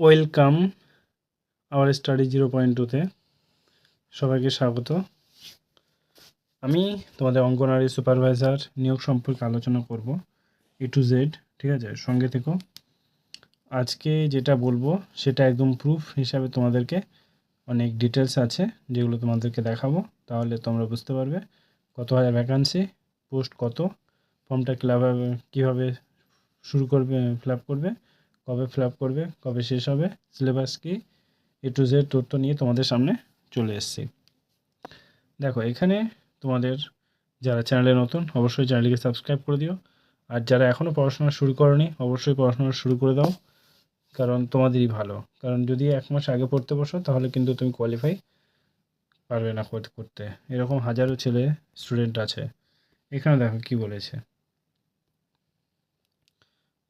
Welcome our study zero point টুতে। সবাইকে স্বাগত। আমি তোমাদের অঙ্গনারী সুপারভাইজার নিয়োগ সম্পর্কে আলোচনা করব এ টু জেড ঠিক আছে? সঙ্গে থেকো। আজকে যেটা বলব, সেটা একদম প্রুফ হিসাবে তোমাদেরকে অনেক ডিটেলস আছে, যেগুলো তোমাদেরকে দেখাবো, তাহলে তোমরা বুঝতে পারবে কত হাজার ভ্যাকান্সি পোস্ট কত ফর্মটা কীভাবে কীভাবে শুরু করবে ফিল করবে কবে ফিল করবে, কবে শেষ হবে সিলেবাস কি এ টু জেড তথ্য নিয়ে তোমাদের সামনে চলে এসেছি। দেখো, এখানে তোমাদের যারা চ্যানেলে নতুন, অবশ্যই চ্যানেলটিকে সাবস্ক্রাইব করে দিও। আর যারা এখনও পড়াশোনা শুরু করনি, অবশ্যই পড়াশোনা শুরু করে দাও, কারণ তোমাদেরই ভালো। কারণ যদি এক মাস আগে পড়তে বসো, তাহলে কিন্তু তুমি কোয়ালিফাই পারবে না করতে এরকম হাজারো ছেলে স্টুডেন্ট আছে। এখানে দেখো কি বলেছে।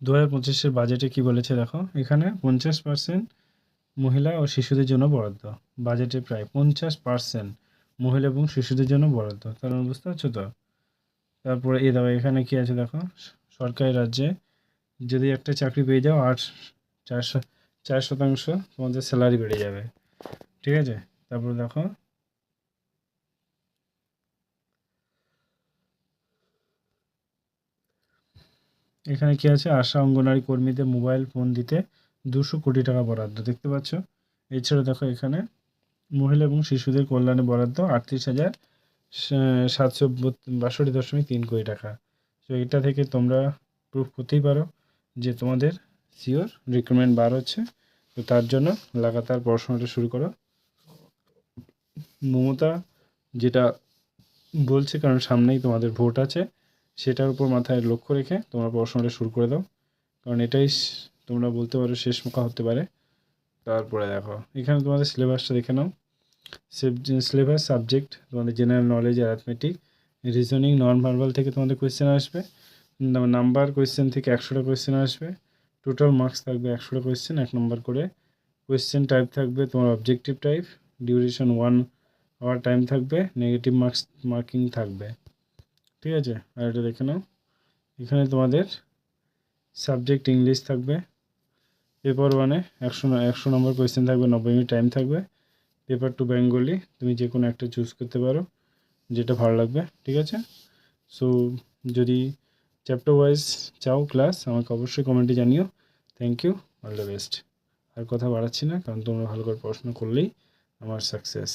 দু হাজার পঁচিশের বাজেটে কী বলেছে দেখো? এখানে পঞ্চাশ পার্সেন্ট মহিলা ও শিশুদের জন্য বরাদ্দ। বাজেটে প্রায় পঞ্চাশ পার্সেন্ট মহিলা এবং শিশুদের জন্য বরাদ্দ। কারণ বুঝতে পারছ তো? তারপরে এ দেখো, এখানে কী আছে দেখো? সরকারি রাজ্যে যদি একটা চাকরি পেয়ে যাও, আট চার চার শতাংশ তোমাদের স্যালারি বেড়ে যাবে। ঠিক আছে? তারপরে দেখো এখানে কি আছে? আশা অঙ্গনারী কর্মীদের মোবাইল ফোন দিতে দুশো কোটি টাকা বরাদ্দ। দেখতে পাচ্ছ? এছাড়া দেখো এখানে মহিলা এবং শিশুদের কল্যাণে বরাদ্দ আটত্রিশ হাজার সাতশো বাষট্টি দশমিক তিন কোটি টাকা। তো এটা থেকে তোমরা প্রুফ করতেই পারো যে তোমাদের সিওর রিক্রুটমেন্ট বার হচ্ছে। তো তার জন্য লাগাতার পড়াশোনাটা শুরু করো। মমতা যেটা বলছে, কারণ সামনেই তোমাদের ভোট আছে। সেটার উপর মাথায় লক্ষ্য রেখে তোমরা পড়াশোনাটা শুরু করে দাও। কারণ এটাই তোমরা বলতে পারো শেষ মোকা হতে পারে। তারপরে দেখো, এখানে তোমাদের সিলেবাসটা দেখে নাও। সিলেবাস, সাবজেক্ট, তোমাদের general knowledge arithmetic reasoning non verbal থেকে তোমাদের কোয়েশ্চেন আসবে। নাম্বার কোয়েশ্চেন থেকে একশোটা কোয়েশ্চেন আসবে। টোটাল মার্কস থাকবে একশোটা কোয়েশ্চেন এক নম্বর করে। কোয়েশ্চেন টাইপ থাকবে তোমার objective type duration one hour time থাকবে নেগেটিভ মার্কস মার্কিং থাকবে। ঠিক আছে? আর এটা দেখে নাও। এখানে তোমাদের সাবজেক্ট ইংলিশ থাকবে। পেপার ওয়ানে একশো একশো নম্বর কোয়েশ্চেন থাকবে, নব্বই মিনিট টাইম থাকবে। পেপার টু বেঙ্গলি তুমি যে কোনো একটা চুজ করতে পারো, যেটা ভালো লাগবে, ঠিক আছে? সো যদি চ্যাপ্টার ওয়াইজ চাও ক্লাস আমাকে অবশ্যই কমেন্টে জানিও। Thank you all the best আর কথা বাড়াচ্ছি না, কারণ তোমরা ভালো করে পড়াশোনা করলেই আমার সাকসেস